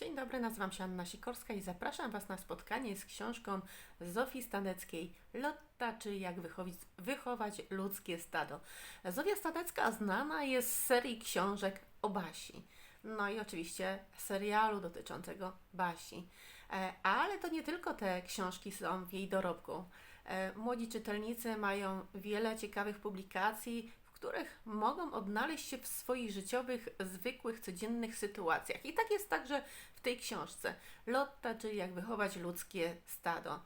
Dzień dobry, nazywam się Anna Sikorska i zapraszam Was na spotkanie z książką Zofii Staneckiej Lotta, czy jak wychować, wychować ludzkie stado. Zofia Stanecka znana jest z serii książek o Basi. No i oczywiście serialu dotyczącego Basi. E, Ale to nie tylko te książki są w jej dorobku. E, Młodzi czytelnicy mają wiele ciekawych publikacji, których mogą odnaleźć się w swoich życiowych, zwykłych, codziennych sytuacjach. I tak jest także w tej książce. Lotta, czyli jak wychować ludzkie stado.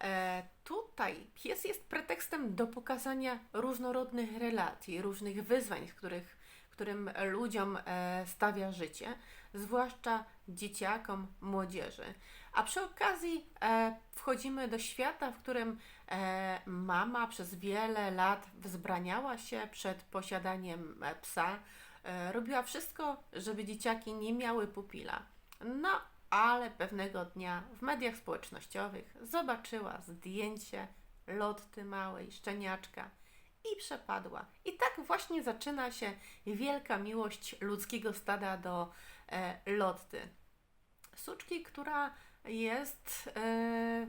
E, tutaj pies jest pretekstem do pokazania różnorodnych relacji, różnych wyzwań, w których, którym ludziom e, stawia życie, zwłaszcza dzieciakom, młodzieży. A przy okazji e, wchodzimy do świata, w którym e, mama przez wiele lat wzbraniała się przed posiadaniem e, psa. E, robiła wszystko, żeby dzieciaki nie miały pupila. No, ale pewnego dnia w mediach społecznościowych zobaczyła zdjęcie Lotty małej, szczeniaczka i przepadła. I tak właśnie zaczyna się wielka miłość ludzkiego stada do e, Lotty. Suczki, która jest e,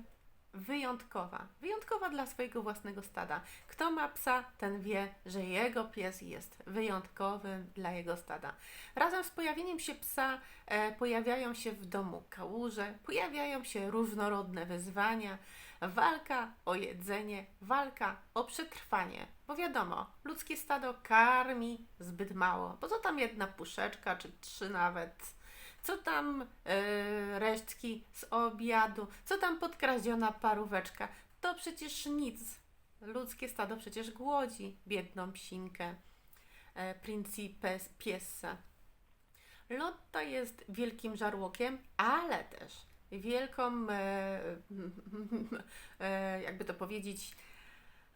wyjątkowa. Wyjątkowa dla swojego własnego stada. Kto ma psa, ten wie, że jego pies jest wyjątkowy dla jego stada. Razem z pojawieniem się psa e, pojawiają się w domu kałuże, pojawiają się różnorodne wyzwania, walka o jedzenie, walka o przetrwanie. Bo wiadomo, ludzkie stado karmi zbyt mało. Bo co tam jedna puszeczka, czy trzy nawet co tam e, resztki z obiadu, co tam podkradziona paróweczka. To przecież nic. Ludzkie stado przecież głodzi biedną psinkę e, Principes Piessa. Lotta jest wielkim żarłokiem, ale też wielką, e, e, jakby to powiedzieć,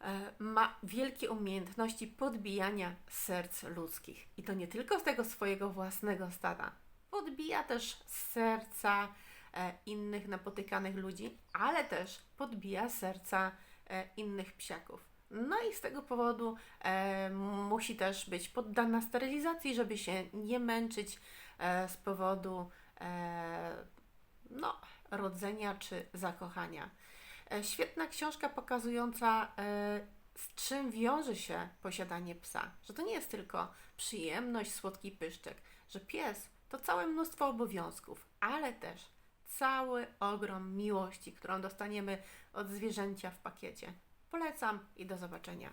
e, ma wielkie umiejętności podbijania serc ludzkich. I to nie tylko z tego swojego własnego stada. Podbija też serca e, innych napotykanych ludzi, ale też podbija serca e, innych psiaków. No i z tego powodu e, musi też być poddana sterylizacji, żeby się nie męczyć z powodu no, rodzenia czy zakochania. Świetna książka pokazująca, z czym wiąże się posiadanie psa. Że to nie jest tylko przyjemność, słodki pyszczek, że pies to całe mnóstwo obowiązków, ale też cały ogrom miłości, którą dostaniemy od zwierzęcia w pakiecie. Polecam i do zobaczenia.